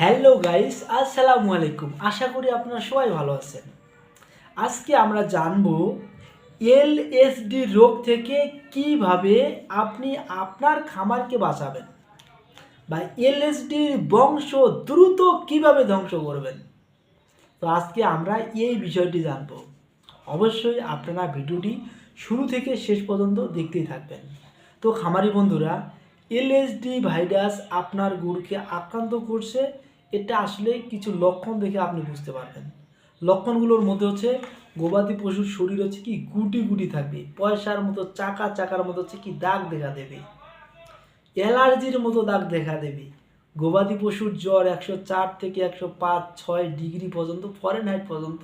Hello guys আসসালামু আলাইকুম। আশা করি আপনারা সবাই ভালো আছেন। আজকে আমরা জানব এলএসডি রোগ থেকে কীভাবে আপনি আপনার খামারকে বাঁচাবেন বা এলএসডির বংশ দ্রুত কীভাবে ধ্বংস করবেন। তো আজকে আমরা এই বিষয়টি জানব। অবশ্যই আপনারা ভিডিওটি শুরু থেকে শেষ পর্যন্ত দেখতেই থাকবেন। তো খামারি বন্ধুরা এলএসডি ভাইরাস আপনার গরুকে আক্রান্ত করছে এটা আসলে কিছু লক্ষণ দেখে আপনি বুঝতে পারবেন। লক্ষণগুলোর মধ্যে হচ্ছে গবাদি পশুর শরীর হচ্ছে কি গুটি গুটি থাকবে পয়সার মতো চাকা চাকার মতো হচ্ছে কি দাগ দেখা দেবে, অ্যালার্জির মতো দাগ দেখা দেবে। গবাদি পশুর জ্বর একশো চার থেকে একশো পাঁচ ছয় ডিগ্রি পর্যন্ত ফরেন হাইট পর্যন্ত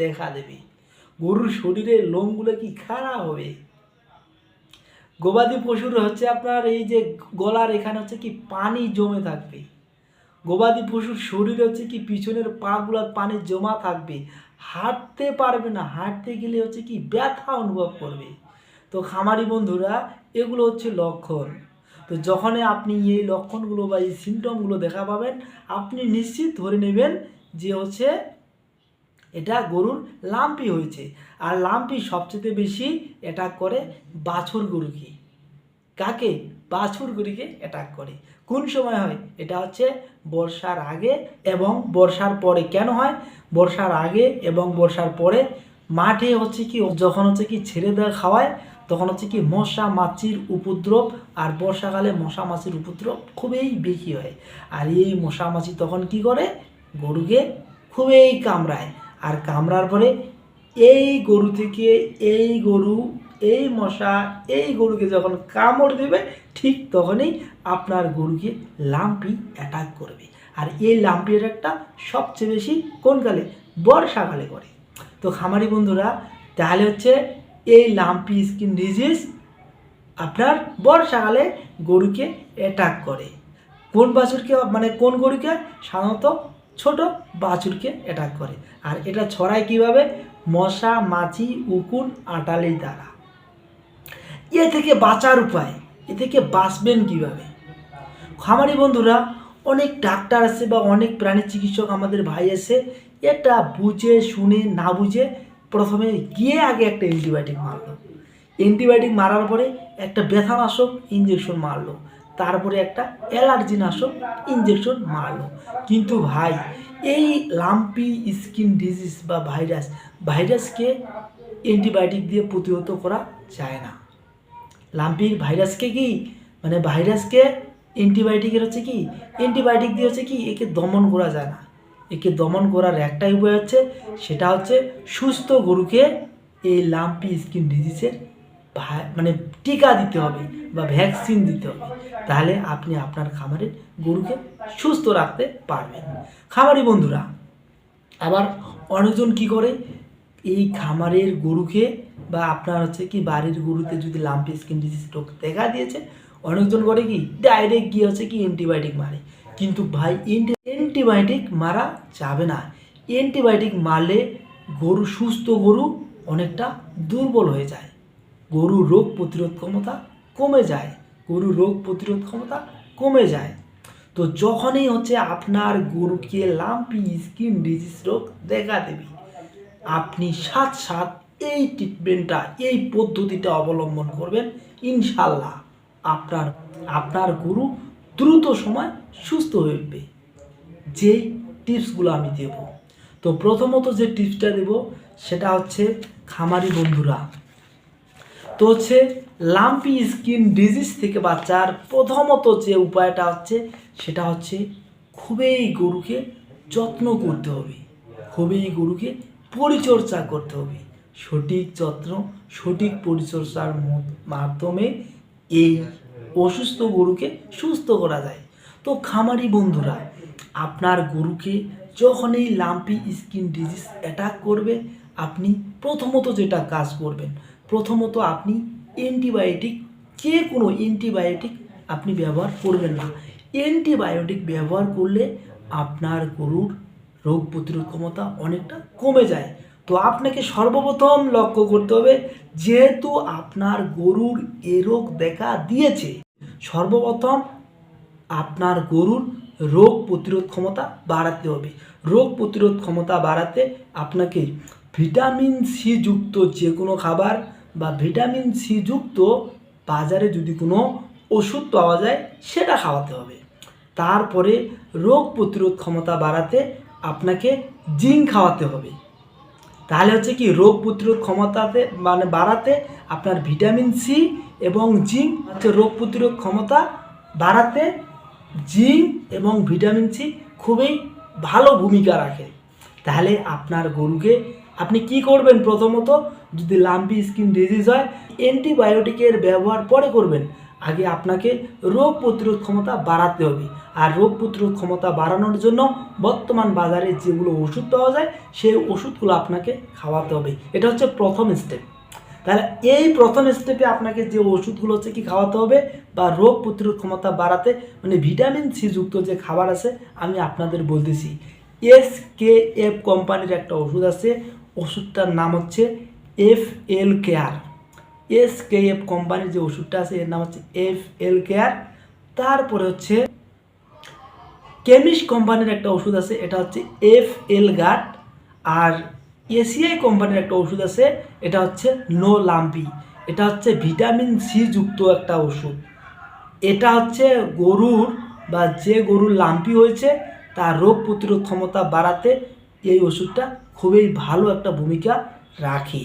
দেখা দেবে। গরুর শরীরের লোমগুলো কি খারাপ হবে? গবাদি পশুর হচ্ছে আপনার এই যে গলার এখানে হচ্ছে কি পানি জমে থাকবে। গবাদি পশুর শরীর হচ্ছে কি, পিছনের পাগুলার পানি জমা থাকবে। হাঁটতে পারবে না, হাঁটতে গেলে হচ্ছে কি ব্যথা অনুভব করবে। তো খামারি বন্ধুরা, এগুলো হচ্ছে লক্ষণ। তো যখনই আপনি এই লক্ষণগুলো বা এই সিমটমগুলো দেখা পাবেন, আপনি নিশ্চিত ধরে নেবেন যে হচ্ছে এটা গরুর লাম্পি হয়েছে। আর লাম্পি সবচেয়ে বেশি অ্যাটাক করে বাছুর গরুকে। কাকে বাছুর গরুকে অ্যাটাক করে? কোন সময় হয়? এটা হচ্ছে বর্ষার আগে এবং বর্ষার পরে। কেন হয়? বর্ষার আগে এবং বর্ষার পরে মাঠে হচ্ছে কি, যখন হচ্ছে কি ছেড়ে দেওয়া খাওয়ায়, তখন হচ্ছে কি মশা মাছির উপদ্রব আর বর্ষাকালে মশা মাছির উপদ্রব খুবই বেশি হয়। আর এই মশা মাছি তখন কি করে? গরুকে খুবই কামড়ায়। আর কামড়ার পরে এই গরু থেকে এই গরু এই মশা, এই গরুকে যখন কামড় দেবে, ঠিক তখনই আপনার গরুকে লাম্পি অ্যাটাক করবে। আর এই লাম্পি অ্যাটাকটা সবচেয়ে বেশি কোন কালে? বর্ষাকালে করে। তো খামারি বন্ধুরা, তাহলে হচ্ছে এই লাম্পি স্কিন ডিজিজ আপনার বর্ষাকালে গরুকে অ্যাটাক করে। কোন বাছুরকে মানে কোন গরুকে? সাধারণত ছোট বাছুরকে অ্যাটাক করে। আর এটা ছড়ায় কীভাবে? মশা, মাছি, উকুন, আটালির দ্বারা। এ থেকে বাঁচার উপায়, এ থেকে বাঁচবেন কীভাবে? খামারি বন্ধুরা, অনেক ডাক্তার আছে বা অনেক প্রাণী চিকিৎসক আমাদের ভাই আছে, এটা বুঝে, শুনে, না বুঝে প্রথমে গিয়ে আগে একটা অ্যান্টিবায়োটিক মারলো। অ্যান্টিবায়োটিক মারার পরে একটা ব্যথানাশক ইঞ্জেকশন মারলো। তারপরে একটা অ্যালার্জি নাশক ইঞ্জেকশন মারলো। কিন্তু ভাই, এই লাম্পি স্কিন ডিজিজ বা ভাইরাস ভাইরাসকে অ্যান্টিবায়োটিক দিয়ে প্রতিহত করা যায় না। লাম্পির ভাইরাসকে কি মানে ভাইরাসকে অ্যান্টিবায়োটিকের হচ্ছে কি অ্যান্টিবায়োটিক দিয়ে হচ্ছে কি, একে দমন করা যায় না। একে দমন করার একটাই উপায় হচ্ছে, সেটা হচ্ছে সুস্থ গরুকে এই লাম্পি স্কিন ডিজিজের মানে টিকা দিতে হবে বা ভ্যাকসিন দিতে হবে। তাহলে আপনি আপনার খামারের গরুকে সুস্থ রাখতে পারবেন। খামারি বন্ধুরা, আবার অনেকজন কি করে, এই খামারের গরুকে বা আপনার হচ্ছে কি বাড়ির গরুতে যদি লাম্পি স্কিন ডিজিজ রোগ দেখা দিয়েছে, অনেকজন করে কি ডাইরেক্ট গিয়ে হচ্ছে কি অ্যান্টিবায়োটিক মারে। কিন্তু ভাই অ্যান্টিবায়োটিক মারা যাবে না। অ্যান্টিবায়োটিক মারলে গরু, সুস্থ গরু অনেকটা দুর্বল হয়ে যায়। গরু রোগ প্রতিরোধ ক্ষমতা কমে যায়। গরু রোগ প্রতিরোধ ক্ষমতা কমে যায়। তো যখনই হচ্ছে আপনার গরুকে লাম্পি স্কিন ডিজিজ রোগ দেখা দেবে, আপনি সাত সাত এই ট্রিটমেন্টটা এই পদ্ধতিটা অবলম্বন করবেন ইনশাল্লাহ আপনার আপনার গরু দ্রুত সময় সুস্থ হয়ে উঠবে। যেই টিপসগুলো আমি দেব। তো প্রথমত যে টিপসটা দেব, সেটা হচ্ছে খামারি বন্ধুরা, তো হচ্ছে লাম্পি স্কিন ডিজিজ থেকে বাঁচার প্রথমত যে উপায়টা হচ্ছে, সেটা হচ্ছে খুবই গরুকে যত্ন করতে হবে। খুবই গরুকে পরিচর্যা করতে হবে। সঠিক যত্ন, সঠিক পরিচর্যার মাধ্যমে এই অসুস্থ গরুকে সুস্থ করা যায়। তো খামারি বন্ধুরা, আপনার গরুকে যখন এই লাম্পি স্কিন ডিজিজ অ্যাটাক করবে, আপনি প্রথমত যেটা কাজ করবেন, প্রথমত আপনি অ্যান্টিবায়োটিক যে কোনো অ্যান্টিবায়োটিক আপনি ব্যবহার করবেন না। অ্যান্টিবায়োটিক ব্যবহার করলে আপনার গরুর রোগ প্রতিরোধ ক্ষমতা অনেকটা কমে যায়। তো আপনাকে সর্বপ্রথম লক্ষ্য করতে হবে, যেহেতু আপনার গরুর এ রোগ দেখা দিয়েছে, সর্বপ্রথম আপনার গরুর রোগ প্রতিরোধ ক্ষমতা বাড়াতে হবে। রোগ প্রতিরোধ ক্ষমতা বাড়াতে আপনাকে ভিটামিন সি যুক্ত যে কোনো খাবার বা ভিটামিন সি যুক্ত বাজারে যদি কোনো ওষুধ পাওয়া যায়, সেটা খাওয়াতে হবে। তারপরে রোগ প্রতিরোধ ক্ষমতা বাড়াতে আপনাকে জিঙ্ক খাওয়াতে হবে। তাহলে হচ্ছে কি রোগ প্রতিরোধ ক্ষমতাতে মানে বাড়াতে আপনার ভিটামিন সি এবং জিঙ্ক হচ্ছে রোগ প্রতিরোধ ক্ষমতা বাড়াতে জিঙ্ক এবং ভিটামিন সি খুবই ভালো ভূমিকা রাখে। তাহলে আপনার গরুকে আপনি কি করবেন প্রথমত? যদি লাম্পি স্কিন ডিজিজ হয়, অ্যান্টিবায়োটিকের ব্যবহার পরে করবেন। আগে আপনাকে রোগ প্রতিরোধ ক্ষমতা বাড়াতে হবে। আর রোগ প্রতিরোধ ক্ষমতা বাড়ানোর জন্য বর্তমান বাজারে যেগুলো ওষুধ পাওয়া যায়, সেই ওষুধগুলো আপনাকে খাওয়াতে হবে। এটা হচ্ছে প্রথম স্টেপ তাহলে এই প্রথম স্টেপে আপনাকে যে ওষুধগুলো হচ্ছে কি খাওয়াতে হবে বা রোগ প্রতিরোধ ক্ষমতা বাড়াতে মানে ভিটামিন সি যুক্ত যে খাবার আছে, আমি আপনাদের বলতেছি। এস কে এফ কোম্পানির একটা ওষুধ আছে। ওষুধটার নাম হচ্ছে F L care S K F কোম্পানির যে ওষুধটা আছে, এর নাম হচ্ছে এফ এল কেয়ার তারপরে হচ্ছে কেমিস্ট কোম্পানির একটা ওষুধ আছে, এটা হচ্ছে এফ এল গার্ড আর এসিআই কোম্পানির একটা ওষুধ আছে, এটা হচ্ছে নো লাম্পি এটা হচ্ছে ভিটামিন সি যুক্ত একটা ওষুধ। এটা হচ্ছে গরুর বা যে গরুর লাম্পি হয়েছে, তার রোগ প্রতিরোধ ক্ষমতা বাড়াতে এই ওষুধটা খুবই ভালো একটা ভূমিকা রাখে।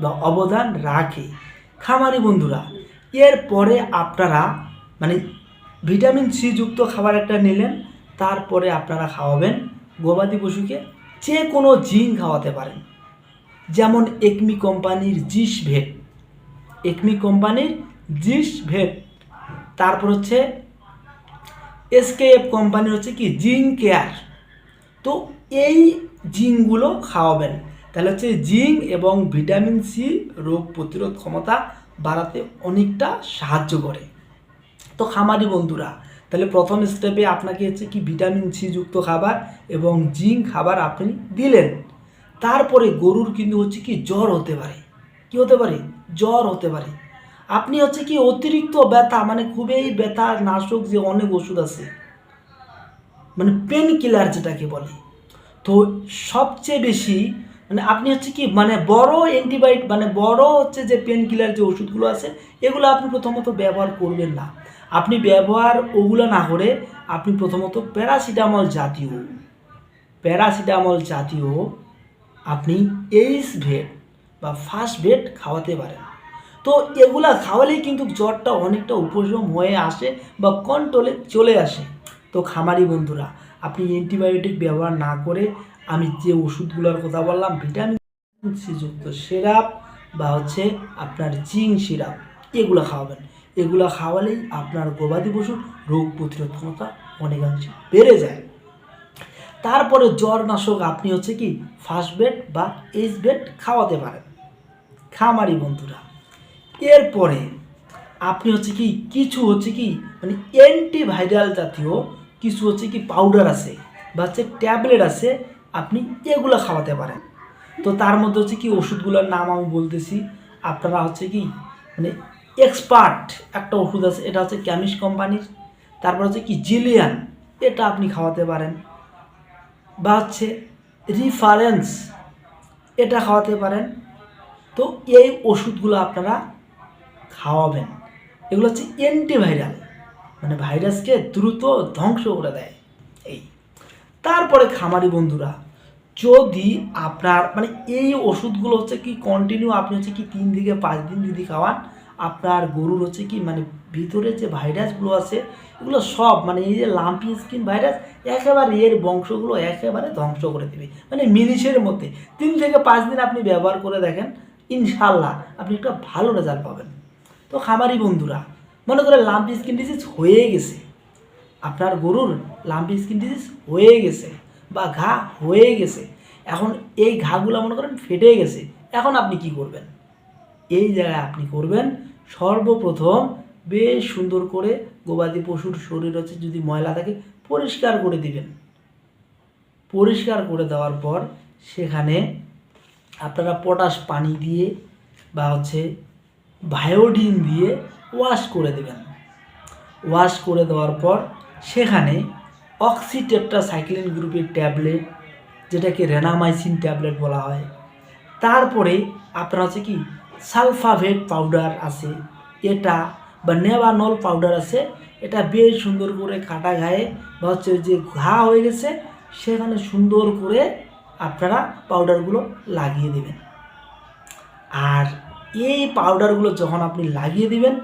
বা অবদান রাখে। খামারি বন্ধুরা এরপরে আপনারা মানে ভিটামিন সি যুক্ত খাবার একটা নিলেন, তারপরে আপনারা খাওয়াবেন গবাদি পশুকে। যে কোনো জিন খাওয়াতে পারেন। যেমন একমি কোম্পানির জিস ভেট। একমি কোম্পানির জিস ভেট। তারপর হচ্ছে এসকেএফ কোম্পানির হচ্ছে কি? Zinc care. তো এই জিনগুলো খাওয়াবেন। তাহলে হচ্ছে জিঙ্ক এবং ভিটামিন সি রোগ প্রতিরোধ ক্ষমতা বাড়াতে অনেকটা সাহায্য করে। তো খামারি বন্ধুরা, তাহলে প্রথম স্টেপে আপনাকে হচ্ছে কি ভিটামিন সি যুক্ত খাবার এবং জিঙ্ক খাবার আপনি দিলেন। তারপরে গরুর কিন্তু হচ্ছে কি জ্বর হতে পারে। কি হতে পারে? জ্বর হতে পারে। আপনি হচ্ছে কি অতিরিক্ত ব্যথা মানে খুবই ব্যথা নাশক যে অনেক ওষুধ আছে মানে পেন কিলার যেটাকে বলে, তো সবচেয়ে বেশি মানে আপনি হচ্ছে কি মানে বড় অ্যান্টিবায়োটিক মানে বড় হচ্ছে যে পেন কিলার যে ওষুধগুলো আছে, এগুলো আপনি প্রথমত ব্যবহার করবেন না। আপনি ব্যবহার ওগুলো না করে আপনি প্রথমত প্যারাসিটামল জাতীয় প্যারাসিটামল জাতীয় আপনি এইস ভেট বা ফার্স্ট ভেট খাওয়াতে পারেন। তো এগুলা খাওয়ালেই কিন্তু জ্বরটা অনেকটা উপশম হয়ে আসে বা কন্ট্রোলে চলে আসে। তো খামারি বন্ধুরা, আপনি অ্যান্টিবায়োটিক ব্যবহার না করে আমি যে ওষুধগুলোর কথা বললাম, ভিটামিন সি যুক্ত সিরাপ বা হচ্ছে আপনার জিং সিরাপ, এগুলো খাওয়াবেন। এগুলো খাওয়ালেই আপনার গবাদি পশুর রোগ প্রতিরোধ ক্ষমতা অনেকাংশে বেড়ে যায়। তারপরে জ্বর নাশক আপনি হচ্ছে কি ফার্স্ট বেড বা এইচ বেড খাওয়াতে পারেন। খামারি বন্ধুরা, এরপরে আপনি হচ্ছে কি, কিছু হচ্ছে কি মানে অ্যান্টিভাইরাল জাতীয় কিছু হচ্ছে কি পাউডার আছে বা হচ্ছে ট্যাবলেট আছে আপনি এগুলো খাওয়াতে পারেন। তো তার মধ্যে হচ্ছে কি ওষুধগুলোর নাম আমি বলতেছি, আপনারা হচ্ছে কি মানে এক্সপার্ট একটা ওষুধ আছে, এটা হচ্ছে ক্যামিস কোম্পানির তারপর হচ্ছে কি জিলিয়ান এটা আপনি খাওয়াতে পারেন। বা হচ্ছে রিফারেন্স এটা খাওয়াতে পারেন। তো এই ওষুধগুলো আপনারা খাওয়াবেন। এগুলো হচ্ছে অ্যান্টিভাইরাল মানে ভাইরাসকে দ্রুত ধ্বংস করে দেয়। এই। তারপরে খামারি বন্ধুরা যদি আপনার মানে এই ওষুধগুলো হচ্ছে কি কন্টিনিউ আপনি হচ্ছে কি তিন থেকে পাঁচ দিন যদি খাওয়ান, আপনার গরুর হচ্ছে কি মানে ভিতরে যে ভাইরাসগুলো আছে, এগুলো সব মানে এই যে লাম্পি স্কিন ভাইরাস একেবারে এর বংশগুলো একেবারে ধ্বংস করে দেবে। মানে মিনিশের মধ্যে। তিন থেকে পাঁচ দিন আপনি ব্যবহার করে দেখেন ইনশাল্লাহ আপনি একটা ভালো রেজাল্ট পাবেন। তো খামারি বন্ধুরা, মনে করে লাম্পি স্কিন ডিজিজ হয়ে গেছে। আপনার গরুর লাম্পি স্কিন ডিজিজ হয়ে গেছে। বা ঘা হয়ে গেছে, এখন এই ঘাগুলো মনে করেন ফেটে গেছে, এখন আপনি কি করবেন? এই জায়গায় আপনি করবেন, সর্বপ্রথম বেশ সুন্দর করে গবাদি পশুর শরীর হচ্ছে যদি ময়লা থাকে, পরিষ্কার করে দিবেন। পরিষ্কার করে দেওয়ার পর সেখানে আপনারা পটাশ পানি দিয়ে বা হচ্ছে ভায়োডিন দিয়ে ওয়াশ করে দেবেন। ওয়াশ করে দেওয়ার পর সেখানে অক্সিটেট্রাসাইক্লিন গ্রুপের ট্যাবলেট, যেটাকে রেনামাইসিন ট্যাবলেট বলা হয়। তারপরে আপনার হচ্ছে কি, সালফাভেট পাউডার আছে, এটা বা নেভানল পাউডার আছে, এটা বেশ সুন্দর করে কাটা গায়ে বা হচ্ছে যে ঘা হয়ে গেছে, সেখানে সুন্দর করে আপনারা পাউডারগুলো লাগিয়ে দেবেন। আর এই পাউডারগুলো যখন আপনি লাগিয়ে দিবেন,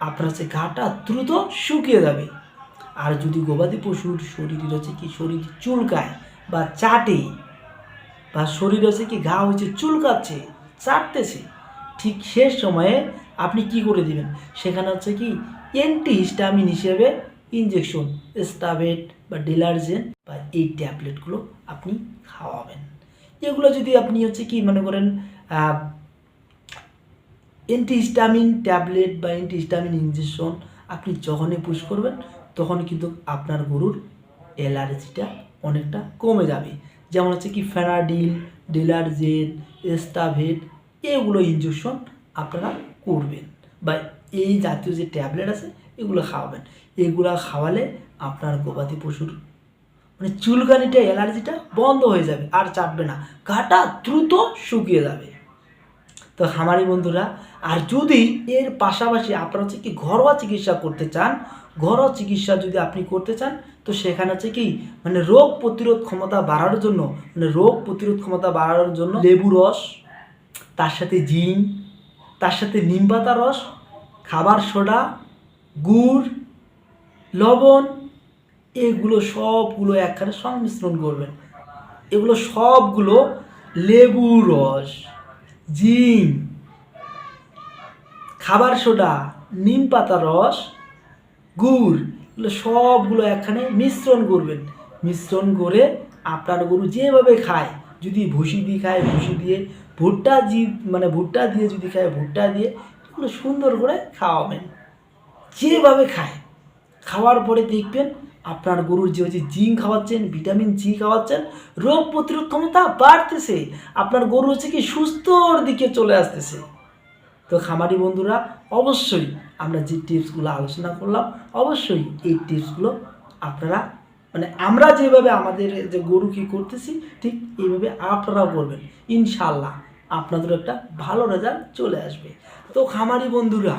আপনার হচ্ছে ঘাটা দ্রুত শুকিয়ে যাবে। আর যদি গবাদি পশুর শরীরের হচ্ছে কি, শরীর চুলকায় বা চাটে, বা শরীর হচ্ছে কি, ঘা হয়েছে, চুলকাচ্ছে, চাটতেছে, ঠিক শেষ সময়ে আপনি কি করে দিবেন? সেখানে হচ্ছে কি অ্যান্টি হিস্টামিন হিসেবে ইনজেকশন স্টাবেট বা ডিলার্জেন বা এই ট্যাবলেটগুলো আপনি খাওয়াবেন। এগুলো যদি আপনি হচ্ছে কি, মনে করেন অ্যান্টিহিস্টামিন ট্যাবলেট বা অ্যান্টিহিস্টামিন ইঞ্জেকশন আপনি যখনই পুশ করবেন তখন কিন্তু আপনার গরুর অ্যালার্জিটা অনেকটা কমে যাবে। যেমন হচ্ছে কি ফেনাডিল ডিলারজেন এস্টাভেট এগুলো ইঞ্জেকশন আপনারা করবেন বা এই জাতীয় যে ট্যাবলেট আছে, এগুলো খাওয়াবেন। এগুলো খাওয়ালে আপনার গবাদি পশুর মানে চুলকানিটা অ্যালার্জিটা বন্ধ হয়ে যাবে, আর চাপবে না। ঘাটা দ্রুত শুকিয়ে যাবে। তো খামারি বন্ধুরা, আর যদি এর পাশাপাশি আপনারা হচ্ছে কি ঘরোয়া চিকিৎসা করতে চান ঘরোয়া চিকিৎসা যদি আপনি করতে চান, তো সেখানে হচ্ছে কি মানে রোগ প্রতিরোধ ক্ষমতা বাড়ানোর জন্য মানে রোগ প্রতিরোধ ক্ষমতা বাড়ানোর জন্য লেবু রস, তার সাথে জিঙ্ক, তার সাথে নিম পাতা রস, খাবার সোডা, গুড়, লবণ, এগুলো সবগুলো একখানে সংমিশ্রণ করবেন। এগুলো সবগুলো লেবু রস জিম খাবার সোডা, নিম পাতা রস গুড়, এগুলো সবগুলো একখানে মিশ্রণ করবেন। মিশ্রণ করে আপনার গরু যেভাবে খায়, যদি ভুসি দিয়ে খায়, ভুসি দিয়ে ভুট্টা জি মানে ভুট্টা দিয়ে যদি খায়, ভুট্টা দিয়ে এগুলো সুন্দর করে খাওয়াবেন। যেভাবে খায়। খাওয়ার পরে দেখবেন আপনার গরুর যে হচ্ছে জিঙ্ক খাওয়াচ্ছেন, ভিটামিন জি খাওয়াচ্ছেন, রোগ প্রতিরোধ ক্ষমতা বাড়তেছে। আপনার গরু হচ্ছে কি সুস্থর দিকে চলে আসতেছে। তো খামারি বন্ধুরা, অবশ্যই আমরা যে টিপসগুলো আলোচনা করলাম, অবশ্যই এই টিপসগুলো আপনারা মানে আমরা যেভাবে আমাদের যে গরু কি করতেছি, ঠিক এইভাবে আপনারাও করবেন। ইনশাল্লাহ আপনাদের একটা ভালো রেজাল্ট চলে আসবে। তো খামারি বন্ধুরা,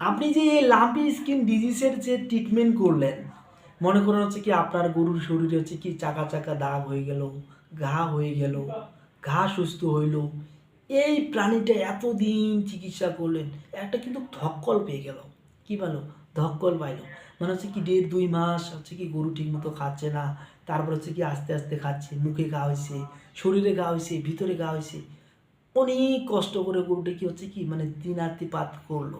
আপনি যে এই লাম্পি স্কিন ডিজিজের যে ট্রিটমেন্ট করলেন, মনে করেন হচ্ছে কি আপনার গরুর শরীরে হচ্ছে কি চাকা চাকা দাগ হয়ে গেল, ঘা হয়ে গেল, ঘা সুস্থ হইল এই প্রাণীটা এতদিন চিকিৎসা করলেন, একটা কিন্তু ধক্কল পেয়ে গেল। কি বলো? ধক্কল পাইলো। মানে হচ্ছে কি দেড় দুই মাস হচ্ছে কি গরু ঠিক মতো খাচ্ছে না, তারপর হচ্ছে কি আস্তে আস্তে খাচ্ছে, মুখে ঘা হয়েছে শরীরে ঘা হয়েছে ভিতরে ঘা হয়েছে অনেক কষ্ট করে গরুটা কি হচ্ছে কি মানে দিনাতিপাত করল।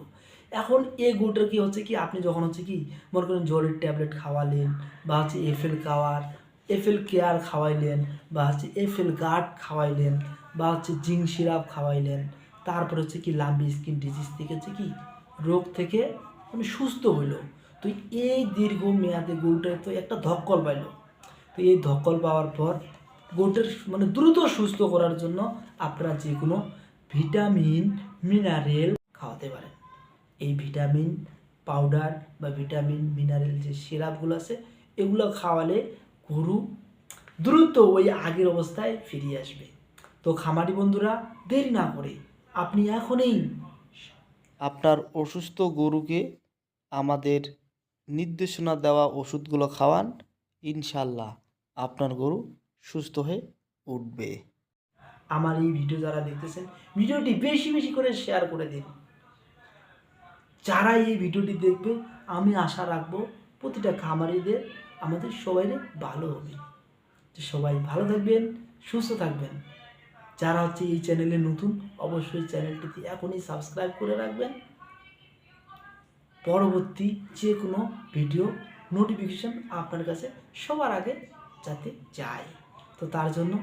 এখন এই গরুটা কি হচ্ছে কি আপনি যখন হচ্ছে কি মনে করেন জ্বরের ট্যাবলেট খাওয়ালেন বা হচ্ছে এফএল খাওয়ার, এফএল কেয়ার খাওয়াইলেন বা হচ্ছে এফএল গার্ড খাওয়াইলেন বা হচ্ছে জিঙ্ক সিরাপ খাওয়াইলেন। তারপর হচ্ছে কি লাম্বি স্কিন ডিজিজ থেকে হচ্ছে কি রোগ থেকে মানে সুস্থ হইল। তো এই দীর্ঘ মেয়াদে গরুটা তো একটা ধক্কল পাইলো। তো এই ধক্কল পাওয়ার পর গরুটার মানে দ্রুত সুস্থ করার জন্য আপনারা যে কোনো ভিটামিন, মিনারেল খাওয়াতে পারেন। এই ভিটামিন পাউডার বা ভিটামিন, মিনারেল যে সিরাপগুলো আছে, এগুলো খাওয়ালে গরু দ্রুত ওই আগের অবস্থায় ফিরিয়ে আসবে। তো খামারি বন্ধুরা দেরি না করে আপনি এখনই আপনার অসুস্থ গরুকে আমাদের নির্দেশনা দেওয়া ওষুধগুলো খাওয়ান ইনশাল্লাহ আপনার গরু সুস্থ হয়ে উঠবে। আমার এই ভিডিও যারা দেখতেছেন ভিডিওটি বেশি বেশি করে শেয়ার করে দিন। যারা এই ভিডিওটি দেখবে আমি আশা রাখব প্রতিটা খামারিদের আমাদের সবাই ভালো হবে। সবাই ভালো থাকবেন সুস্থ থাকবেন। যারা হচ্ছে এই চ্যানেলে নতুন, অবশ্যই চ্যানেলটিতে এখনই সাবস্ক্রাইব করে রাখবেন। পরবর্তী যে কোনো ভিডিও নোটিফিকেশন আপনার কাছে সবার আগে যাতে যায়। তো তার জন্য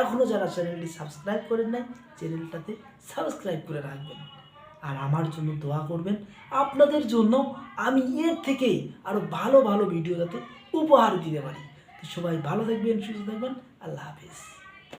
এখনও যারা চ্যানেলটি সাবস্ক্রাইব করেন নাই, চ্যানেলটাতে সাবস্ক্রাইব করে রাখবেন। আর আমার জন্য দোয়া করবেন, আপনাদের জন্য আমি এর থেকে আরও ভালো ভালো ভিডিও যাতে উপহার দিতে পারি। তো সবাই ভালো থাকবেন, সুস্থ থাকবেন, আল্লাহ হাফিজ।